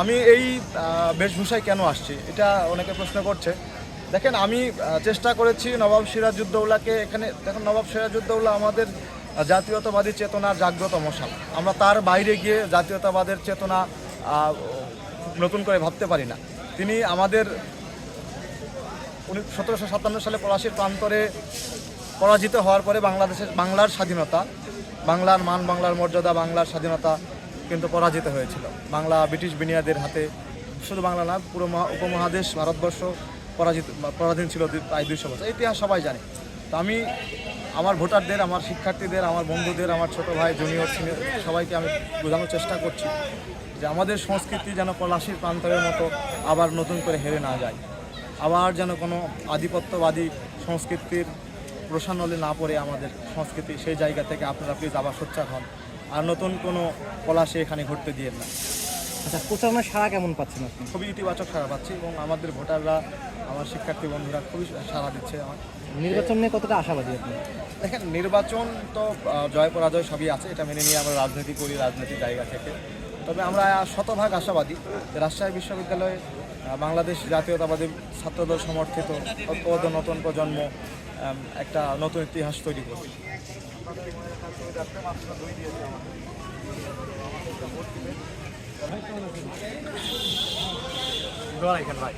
আমি এই বেশভূষায় কেন আসছি? এটা অনেকে প্রশ্ন করছে। দেখেন আমি চেষ্টা করেছি নবাব সিরাজউদ্দৌলাকে এখানে দেখেন নবাব সিরাজউদ্দৌলা আমাদের জাতীয়তাবাদী চেতনার জাগ্রত মশাল আমরা তার বাইরে গিয়ে জাতীয়তাবাদের চেতনা নতুন করে ভাবতে পারি না। তিনি আমাদের উনি সতেরোশো সাতান্ন সালে পলাশির প্রান্তরে পরাজিত হওয়ার পরে বাংলাদেশের বাংলার স্বাধীনতা, বাংলার মান, বাংলার মর্যাদা, বাংলার স্বাধীনতা কিন্তু পরাজিত হয়েছিল। বাংলা, ব্রিটিশ বিনিয়াদের হাতে শুধু বাংলা না, পুরো মহা- উপমহাদেশ, ভারতবর্ষ পরাজিত, পরাধীন ছিল প্রায় দুইশো বছর। ইতিহাস সবাই জানে। তো আমি আমার ভোটারদের, আমার শিক্ষার্থীদের, আমার বন্ধুদের, আমার ছোট ভাই, জুনিয়র, সিনিয়র সবাইকে আমি বোঝানোর চেষ্টা করছি যে আমাদের সংস্কৃতি যেন পলাশির প্রান্তরের মতো আবার নতুন করে হেরে না যায়। আবার যেন কোনো আধিপত্যবাদী সংস্কৃতির প্রসানলে না পড়ে আমাদের সংস্কৃতি সেই জায়গা থেকে আপনারা প্লিজ আবার সোচ্চার হন। আর নতুন কোনো পলাশে এখানে ঘটতে দিয়ে না। আচ্ছা প্রচারণার সারা কেমন পাচ্ছেন আপনি? খুবই ইতিবাচক সারা পাচ্ছি এবং আমাদের ভোটাররা আমার শিক্ষার্থী বন্ধুরা খুবই সাড়া দিচ্ছে আমার। নির্বাচন নিয়ে কতটা আশাবাদী আপনি? দেখেন নির্বাচন তো জয় পরাজয় সবই আছে এটা মেনে নিয়ে আমরা রাজনীতি করি রাজনীতির জায়গা থেকে। তবে আমরা শতভাগ আশাবাদী রাজশাহী বিশ্ববিদ্যালয়ে বাংলাদেশ জাতীয়তাবাদী ছাত্রদল সমর্থিত নতুন প্রজন্ম একটা নতুন ইতিহাস তৈরি করি ভাই।